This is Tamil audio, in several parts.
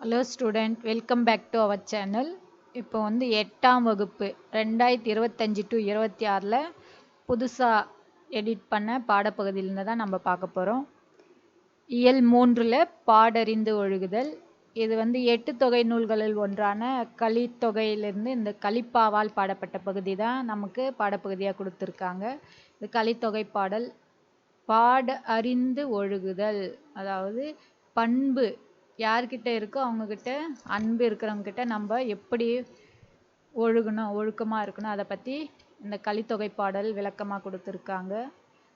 Hello student welcome back to our channel இப்போ வந்து எட்டாம் வகுப்பு ரெண்டாயிரத்தி இருபத்தஞ்சி டு இருபத்தி ஆறில் புதுசாக எடிட் பண்ண பாடப்பகுதியிலேருந்து தான் நம்ம பார்க்க போகிறோம் இயல் மூன்றில் பாடறிந்து ஒழுகுதல். இது வந்து எட்டு தொகை நூல்களில் ஒன்றான கலித்தொகையிலிருந்து இந்த கலிப்பாவால் பாடப்பட்ட பகுதி தான் நமக்கு பாடப்பகுதியாக கொடுத்துருக்காங்க. இது கலித்தொகை பாடல். பாட அறிந்து ஒழுகுதல். அதாவது பண்பு யார்கிட்ட இருக்கோ அவங்கக்கிட்ட அன்பு இருக்கிறவங்கக்கிட்ட நம்ம எப்படி ஒழுகணும் ஒழுக்கமாக இருக்கணும் அதை பற்றி இந்த கலித்தொகை பாடல் விளக்கமாக கொடுத்துருக்காங்க.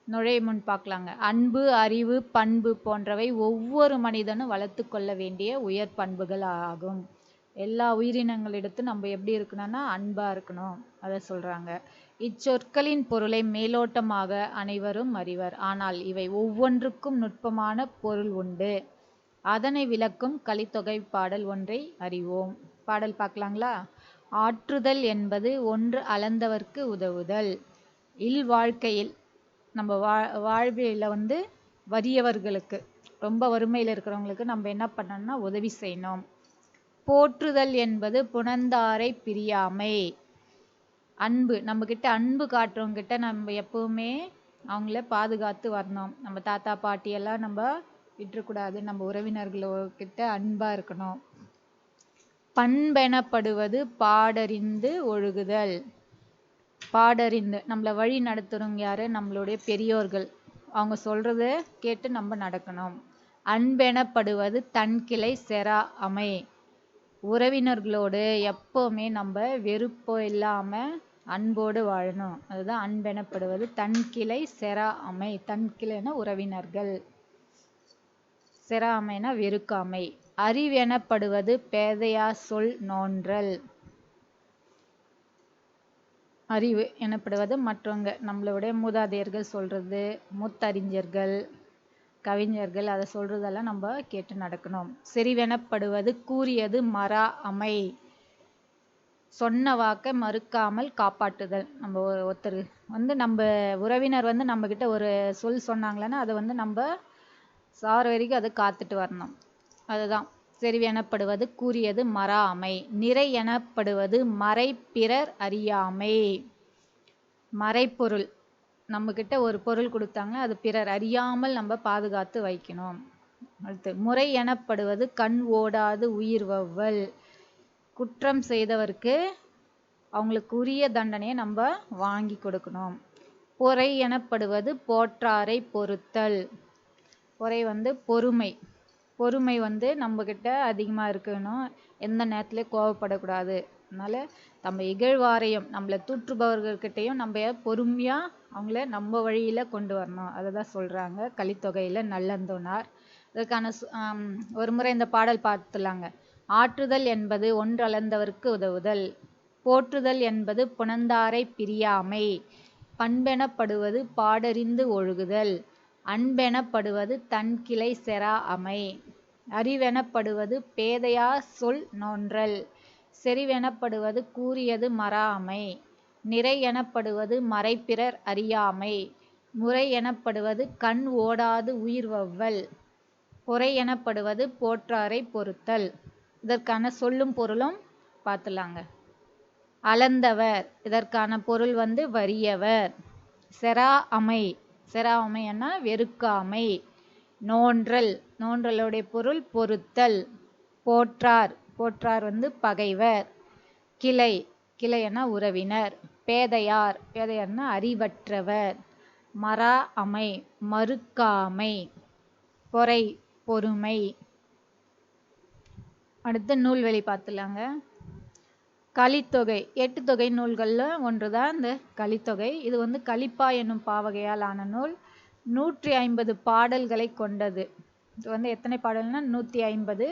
நுழைய முன் பார்க்கலாங்க. அன்பு அறிவு பண்பு போன்றவை ஒவ்வொரு மனிதனும் வளர்த்து கொள்ள வேண்டிய உயர் பண்புகள் ஆகும். எல்லா உயிரினங்களிடத்து நம்ம எப்படி இருக்கணும்னா அன்பாக இருக்கணும். அதை சொல்கிறாங்க இச்சொற்களின் பொருளை மேலோட்டமாக அனைவரும் அறிவர். ஆனால் இவை ஒவ்வொன்றுக்கும் நுட்பமான பொருள் உண்டு. அதனை விளக்கும் கலித்தொகை பாடல் ஒன்றை அறிவோம். பாடல் பார்க்கலாங்களா? ஆற்றுதல் என்பது ஒன்று அளந்தவர்க்கு உதவுதல். இல் வாழ்க்கையில் நம்ம வா வாழ்வியலில் வந்து வறியவர்களுக்கு ரொம்ப வறுமையில் இருக்கிறவங்களுக்கு நம்ம என்ன பண்ணணும்னா உதவி செய்யணும். போற்றுதல் என்பது புணர்ந்தாரை பிரியாமை. அன்பு நம்மக்கிட்ட அன்பு காட்டுறவங்ககிட்ட நம்ம எப்பவுமே அவங்கள பாதுகாத்து வரணும். நம்ம தாத்தா பாட்டியெல்லாம் நம்ம விட்டுறக்கூடாது. நம்ம உறவினர்களோக்கிட்ட அன்பாக இருக்கணும். பண்பெனப்படுவது பாடறிந்து ஒழுகுதல். பாடறிந்து நம்மளை வழி நடத்துகிறவங்க யார்? நம்மளுடைய பெரியோர்கள். அவங்க சொல்கிறத கேட்டு நம்ம நடக்கணும். அன்பெனப்படுவது தன் கிளை செரா அமை. உறவினர்களோடு எப்போவுமே நம்ம வெறுப்போ இல்லாமல் அன்போடு வாழணும். அதுதான் அன்பெனப்படுவது தன் கிளை செரா அமை. தன் கிளைனா உறவினர்கள். செராமைனா வெறுக்காமை அறிவெனப்படுவது பேதையா சொல் நோன்றல். அறிவு எனப்படுவது மற்றவங்க நம்மளுடைய மூதாதையர்கள் சொல்கிறது முத்தறிஞர்கள் கவிஞர்கள் அதை சொல்கிறதெல்லாம் நம்ம கேட்டு நடக்கணும். செறிவெனப்படுவது கூறியது மரா அமை. சொன்ன வாக்கை மறுக்காமல் காப்பாற்றுதல். நம்ம ஒருத்தர் வந்து நம்ம உறவினர் வந்து நம்மக்கிட்ட ஒரு சொல் சொன்னாங்களேன்னா அதை வந்து நம்ம சார வரைக்கும் அதை காத்துட்டு வரணும். அதுதான். செறிவெனப்படுவது கூறியது மறாமை. நிறை எனப்படுவது மறை பிறர் அறியாமை. மறைப்பொருள். நம்மக்கிட்ட ஒரு பொருள் கொடுத்தாங்க அது பிறர் அறியாமல் நம்ம பாதுகாத்து வைக்கணும். அடுத்து முறை எனப்படுவது கண் ஓடாது உயிர் வவ்வல். குற்றம் செய்தவருக்கு அவங்களுக்கு உரிய தண்டனையை நம்ம வாங்கி கொடுக்கணும். பொறை எனப்படுவது போற்றாரை பொறுத்தல். பொறை வந்து பொறுமை. பொறுமை வந்து நம்மக்கிட்ட அதிகமாக இருக்கணும். எந்த நேரத்துலையும் கோவப்படக்கூடாது. அதனால் நம்ம இகழ்வாரையும் நம்மளை தூற்றுபவர்கள்கிட்டையும் நம்ம பொறுமையாக அவங்கள நம்ம வழியில் கொண்டு வரணும். அதை தான் சொல்கிறாங்க கலித்தொகையில் நல்லந்தோனார். இதற்கான ஒரு முறை இந்த பாடல் பார்த்துலாங்க ஆற்றுதல் என்பது ஒன்றளந்தவர்க்கு உதவுதல். போற்றுதல் என்பது புனந்தாரை பிரியாமை. பண்பெனப்படுவது பாடறிந்து ஒழுகுதல். அன்பெனப்படுவது தன்கிளை செரா அமை. அறிவெனப்படுவது பேதையா சொல் நோன்றல். செறிவெனப்படுவது கூறியது மறாமை நிறை எனப்படுவது மறைப்பிறர் அறியாமை முறை எனப்படுவது கண் ஓடாது உயிர் வவ்வல். பொறை எனப்படுவது போற்றாரை பொறுத்தல். இதற்கான சொல்லும் பொருளும் பார்த்துலாங்க. அளந்தவர். இதற்கான பொருள் வந்து வறியவர். செரா அமை. செராமைன்னா வெறுக்காமை. நோன்றல். நோன்றலுடைய பொருள் பொறுத்தல் போற்றார். போற்றார் வந்து பகைவர். கிளை. கிளையன்னா உறவினர். பேதையார். பேதையார்னா அறிவற்றவர். மரா அமை. மறுக்காமை. பொறை பொறுமை. அடுத்து நூல்வெளி பார்த்துலாங்க. கலித்தொகை எட்டு தொகை நூல்களில் ஒன்று தான் இந்த கலித்தொகை. இது வந்து கலிப்பா என்னும் பாவகையால் ஆன நூல். நூற்றி ஐம்பது பாடல்களை கொண்டது. இது வந்து எத்தனை பாடல்னா நூற்றி ஐம்பது.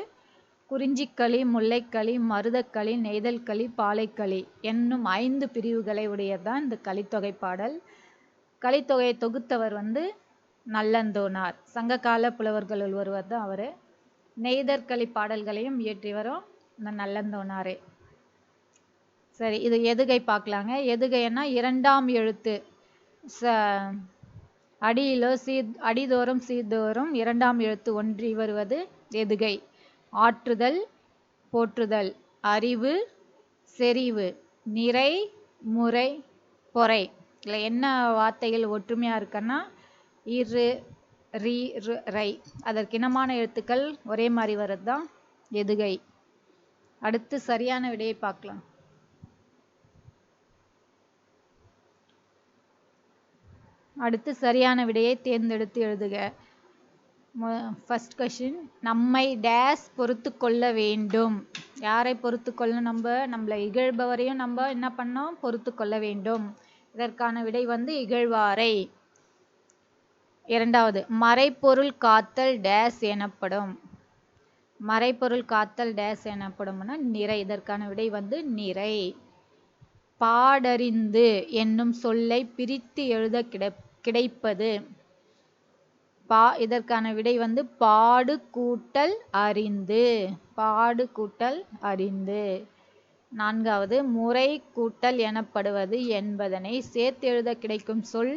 குறிஞ்சிக்களி முல்லைக்களி மருதக்களி நெய்தல்களி பாலைக்களி என்னும் ஐந்து பிரிவுகளை உடையதான் இந்த கலித்தொகை பாடல். கலித்தொகையை தொகுத்தவர் வந்து நல்லந்தோனார். சங்ககால புலவர்களுள் ஒருவர் தான் அவர். நெய்தற்களி பாடல்களையும் இயற்றி வரும் இந்த நல்லந்தோனாரே. சரி இது எதுகை பார்க்கலாங்க. எதுகைன்னா இரண்டாம் எழுத்து. ச அடியிலோ சீ அடிதோறும் சீர்தோறும் இரண்டாம் எழுத்து ஒன்றி வருவது எதுகை? ஆற்றுதல் போற்றுதல். அறிவு செறிவு. நிறை முறை பொறை. இதில் என்ன வார்த்தைகள் ஒற்றுமையாக இருக்குன்னா இரு ரி ரு ரை அதற்கு இனமான எழுத்துக்கள் ஒரே மாதிரி வர்றது தான் எதுகை. அடுத்து சரியான விடையை பார்க்கலாம். அடுத்து சரியான விடையை தேர்ந்தெடுத்து எழுதுக. ஃபர்ஸ்ட் கொஷின் நம்மை டேஸ் பொறுத்து கொள்ள வேண்டும். யாரை பொறுத்து கொள்ள நம்ம? நம்மளை இகழ்பவரையும் நம்ம என்ன பண்ணோம்? பொறுத்து கொள்ள வேண்டும். இதற்கான விடை வந்து இகழ்வாரை. இரண்டாவது மறைப்பொருள் காத்தல் டேஸ் எனப்படும். மறைப்பொருள் காத்தல் டேஸ் எனப்படும்னா நிறை. இதற்கான விடை வந்து நிறை. பாடறிந்து என்னும் சொல்லை பிரித்து எழுத கிடை கிடைப்பது. பா இதற்கான விடை வந்து பாடு கூட்டல் அறிந்து. பாடு கூட்டல் அறிந்து. நான்காவது முறை கூட்டல் எனப்படுவது என்பதனை சேர்த்து எழுத கிடைக்கும் சொல்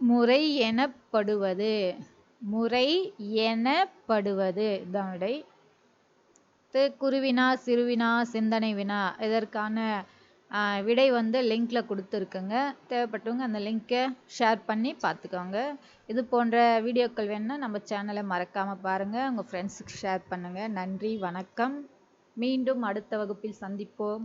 முறை எனப்படுவது. முறை எனப்படுவது. இதான் விடை. குருவினா சிறுவினா சிந்தனை வினா. இதற்கான விடை வந்து லிங்க்ல கொடுத்துருக்குங்க. தேவைப்பட்டவங்க அந்த லிங்க்கை ஷேர் பண்ணி பார்த்துக்கோங்க. இது போன்ற வீடியோக்கள் வேணுன்னா நம்ம சேனலை மறக்காமல் பாருங்கள் உங்கள் ஃப்ரெண்ட்ஸுக்கு ஷேர் பண்ணுங்கள் நன்றி வணக்கம். மீண்டும் அடுத்த வகுப்பில் சந்திப்போம்.